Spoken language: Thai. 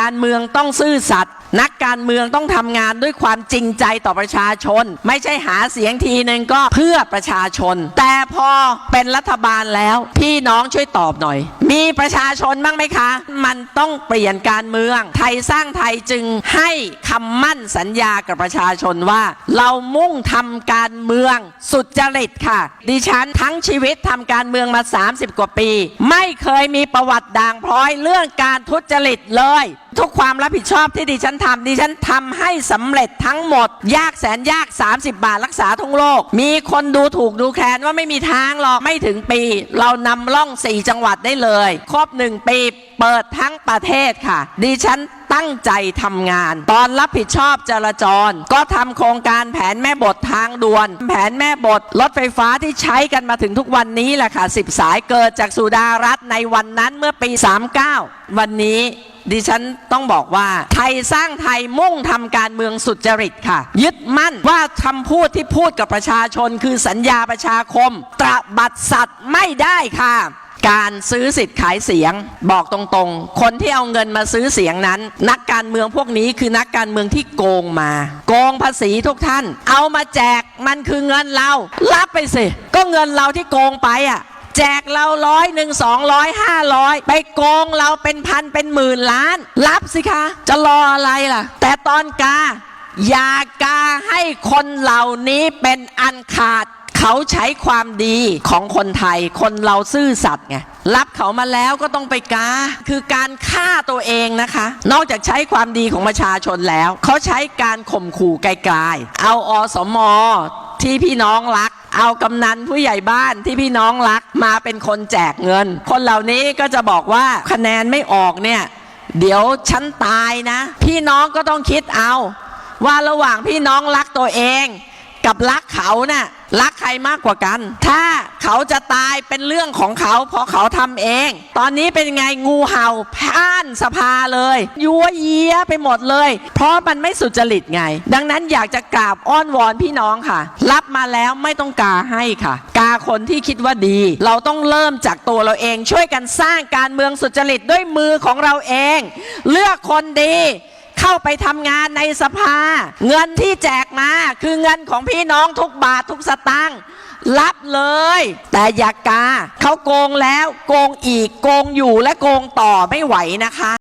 การเมืองต้องซื่อสัตย์นักการเมืองต้องทำงานด้วยความจริงใจต่อประชาชน ไม่ใช่หาเสียงทีนึงก็เพื่อประชาชน แต่พอเป็นรัฐบาลแล้ว พี่น้องช่วยตอบหน่อย มีประชาชนบ้างไหมคะ มันต้องเปลี่ยนการเมือง ไทยสร้างไทยจึงให้คำมั่นสัญญากับประชาชนว่า เรามุ่งทำการเมืองสุดจริตค่ะ ดิฉันทั้งชีวิตทำการเมืองมา 30 กว่าปี ไม่เคยมีประวัติด่างพร้อยเรื่องการทุจริตเลย ทุกความรับผิดชอบที่ดิฉันทำดิฉันทำให้สำเร็จทั้งหมด ยากแสนยาก 30 บาทรักษาทุกโรคมีคนดูถูกดูแคลนว่าไม่มีทางหรอกไม่ถึงปี เรานำล่อง 4 จังหวัดได้เลย ครบหนึ่งปีเปิดทั้งประเทศค่ะ ดิฉันตั้งใจทำงาน ตอนรับผิดชอบจราจร ก็ทำโครงการแผนแม่บททางด่วน แผนแม่บทรถไฟฟ้าที่ใช้กันมาถึงทุกวันนี้แหละค่ะ10 สายเกิดจากสุดารัฐในวันนั้นเมื่อปี 39 วันนี้ ดิฉันต้องบอกว่าไทยสร้างไทยมุ่งทำการเมืองสุจริตค่ะ ยึดมั่นว่าคำพูดที่พูดกับประชาชนคือสัญญาประชาคม ตระบัดสัตว์ไม่ได้ค่ะการซื้อสิทธิ์ขายเสียง บอกตรงๆ คนที่เอาเงินมาซื้อเสียงนั้น นักการเมืองพวกนี้คือนักการเมืองที่โกงมา โกงภาษีทุกท่าน เอามาแจกมันคือเงินเรารับไปสิ ก็เงินเราที่โกงไปอะ แจกเราร้อยหนึ่งสองร้อยห้าร้อยไปโกงเราเป็นพันเป็นหมื่นล้าน รับสิคะ จะรออะไรล่ะ แต่ตอนกา อย่ากาให้คนเหล่านี้เป็นอันขาดเขาใช้ความดีของคนไทย คนเราซื่อสัตย์ไงรับเขามาแล้วก็ต้องไปกา คือการฆ่าตัวเองนะคะ นอกจากใช้ความดีของประชาชนแล้ว เขาใช้การข่มขู่ไกลๆ เอาอสมอที่พี่น้องรัก เอากำนันผู้ใหญ่บ้านที่พี่น้องรักมาเป็นคนแจกเงิน คนเหล่านี้ก็จะบอกว่าคะแนนไม่ออกเนี่ย เดี๋ยวฉันตายนะ พี่น้องก็ต้องคิดเอา ว่าระหว่างพี่น้องรักตัวเอง กับรักเขาน่ะรักใครมากกว่ากัน ถ้าเขาจะตายเป็นเรื่องของเขาเพราะเขาทำเอง ตอนนี้เป็นไงงูเห่าพ่านสภาเลย ยัวเยียไปหมดเลย เพราะมันไม่สุจริตไง ดังนั้นอยากจะกราบอ้อนวอนพี่น้องค่ะ รับมาแล้วไม่ต้องกาให้ค่ะ กาคนที่คิดว่าดี เราต้องเริ่มจากตัวเราเอง ช่วยกันสร้างการเมืองสุจริตด้วยมือของเราเอง เลือกคนดี เข้าไปทำงานในสภา เงินที่แจกมาคือเงินของพี่น้องทุกบาททุกสตางค์รับเลย แต่อย่ากาเขาโกงแล้วโกงอีกโกงอยู่และโกงต่อไม่ไหวนะคะ